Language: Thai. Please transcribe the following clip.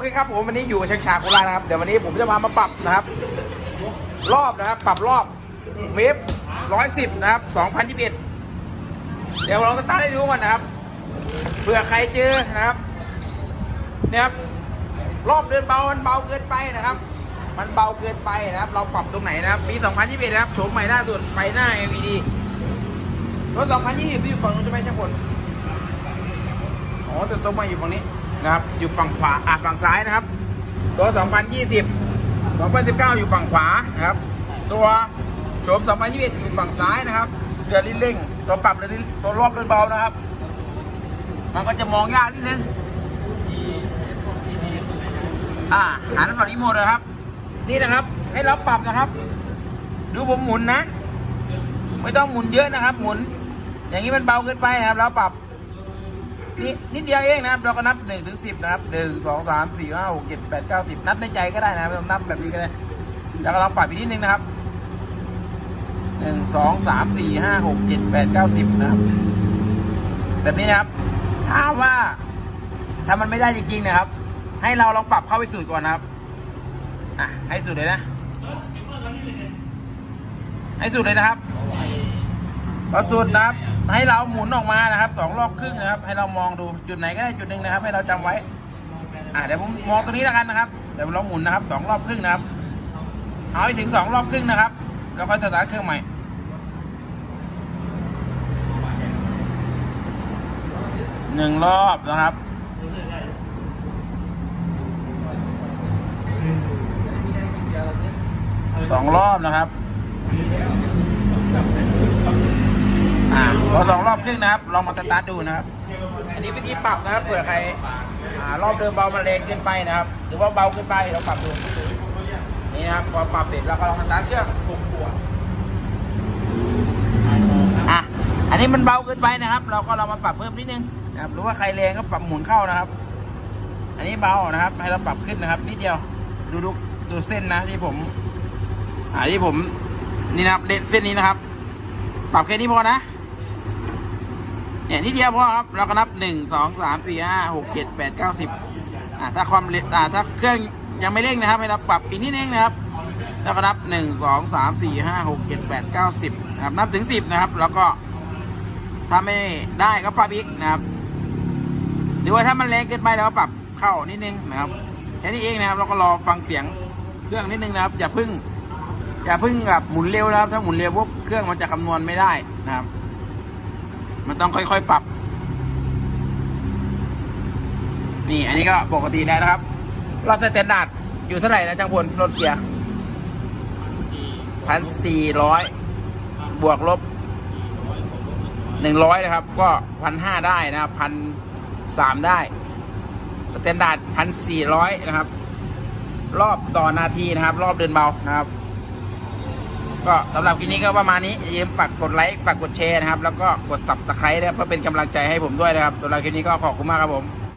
เคครับผมวันนี้อยู่กับช่างชาโคราชนะครับเดี๋ยววันนี้ผมจะพามาปรับนะครับ รอบนะครับ ปรับรอบเวฟร้อยสิบนะครับสองพันยี่สิบเอ็ดเดี๋ยวลองสตาร์ทให้ดูก่อนนะครับเผื่อใครเจอนะครับเนี่ยครับรอบเดินเบามันเบาเกินไปนะครับ มันเบาเกินไปนะครับ เราปรับตรงไหนนะครับปี 2021นะครับโฉมใหม่ล่าสุดไฟหน้า LED รถ 2020ที่อยู่ฝั่งนู้นจะไหม่ใช่ผลอ๋อจะตรงมาอยู่ฝั่งนี้ นะครับ อยู่ฝั่งขวาอะฝั่งซ้ายนะครับ ตัว 2020 2019 อยู่ฝั่งขวานะครับ ตัวโฉม2021 อยู่ฝั่งซ้ายนะครับเรือลิ้นเร่ง ตัวปรับเรือลิ้นตัวรอบเดินเบานะครับ มันก็จะมองยากนิดนึงอ่าหันฝั่งนี้หมดนะครับ นี่นะครับ ให้เราปรับนะครับ ดูผมหมุนนะ ไม่ต้องหมุนเยอะนะครับ หมุน อย่างนี้มันเบาเกินไปนะครับ เราปรับ นี่นิดเดียวเองนะครับ เราก็นับหนึ่งถึงสิบนะครับหนึ่งสองสามสี่ห้าหกเจ็ดแปดเก้าสิบนับในใจก็ได้นะครับไม่ต้องนับแบบนี้ก็ได้แล้วก็ลองปรับอีกนิดนึงนะครับหนึ่งสองสามสี่ห้าหกเจ็ดแปดเก้าสิบนะครับ แบบนี้นะครับ ถามว่าถ้ามันไม่ได้จริงๆนะครับ ให้เราลองปรับเข้าไปสุดก่อนนะครับ อะ ให้สุดเลยนะ ให้สุดเลยนะครับพอสุดนะครับ ให้เราหมุนออกมานะครับสองรอบครึ่งนะครับ ให้เรามองดูจุดไหนก็ได้จุดหนึ่งนะครับ ให้เราจำไว้ อะเดี๋ยวผมมองตรงนี้แล้วกันนะครับเดี๋ยวเราหมุนนะครับสองรอบครึ่งนะครับ เอาให้ถึงสองรอบครึ่งนะครับ แล้วค่อยสตาร์ทเครื่องใหม่หนึ่งรอบนะครับสองรอบนะครับ อ่าพอสองรอบครึ่งนะครับ ลองมาสตาร์ทดูนะครับ อันนี้วิธีปรับนะครับ เผื่อใครอ่ารอบเดิมเบามันแรงเกินไปนะครับ หรือว่าเบาเกินไปเราปรับดู นี่นะครับ พอปรับเสร็จเราก็ลองสตาร์ทเครื่องอะ อันนี้มันเบาเกินไปนะครับ เราก็เรามาปรับเพิ่มนิดนึงนะครับ หรือว่าใครแรงก็ปรับหมุนเข้านะครับ อันนี้เบานะครับ ให้เราปรับขึ้นนะครับ นิดเดียว ดูดูดูเส้นนะที่ผม อ่าที่ผม นี่นะครับเด็ดเส้นนี้นะครับ ปรับแค่นี้พอนะ เนี่ยนิดเดียวพอครับเราก็นับหนึ่งสองสามสี่ห้าหกเจ็ดแปดเก้าสิบอ่าถ้าความเร็วอ่าถ้าเครื่องยังไม่เร่งนะครับให้เราปรับอีกนิดนึงนะครับแล้วก็นับหนึ่งสองสามสี่ห้าหกเจ็ดแปดเก้าสิบนะครับนับถึงสิบนะครับ แล้วก็ถ้าไม่ได้ก็ปรับอีกนะครับ หรือว่าถ้ามันแรงเกินไปเราก็ปรับเข้านิดนึงนะครับแค่นี้เองนะครับ เราก็รอฟังเสียงเครื่องนิดนึงนะครับ อย่าพึ่ง อย่าพึ่งแบบหมุนเร็วนะครับ ถ้าหมุนเร็วปุ๊บเครื่องมันจะคำนวณไม่ได้นะครับ มันต้องค่อยๆปรับ นี่ อันนี้ก็ปกติได้นะครับ เราสแตนดาร์ดอยู่เท่าไหร่นะช่างพลรถเกียร์พันสี่ร้อยบวกลบหนึ่งร้อยนะครับ ก็พันห้าได้นะครับพันสามได้สแตนดาร์ดพันสี่ร้อยนะครับ รอบต่อนาทีนะครับ รอบเดินเบานะครับ ก็สำหรับคลิปนี้ก็ประมาณนี้อย่าลืมฝากกดไลค์ฝากกดแชร์นะครับ แล้วก็กดสับตะไคร้นะครับเพื่อเป็นกำลังใจให้ผมด้วยนะครับสำหรับคลิปนี้ก็ขอบคุณมากครับผม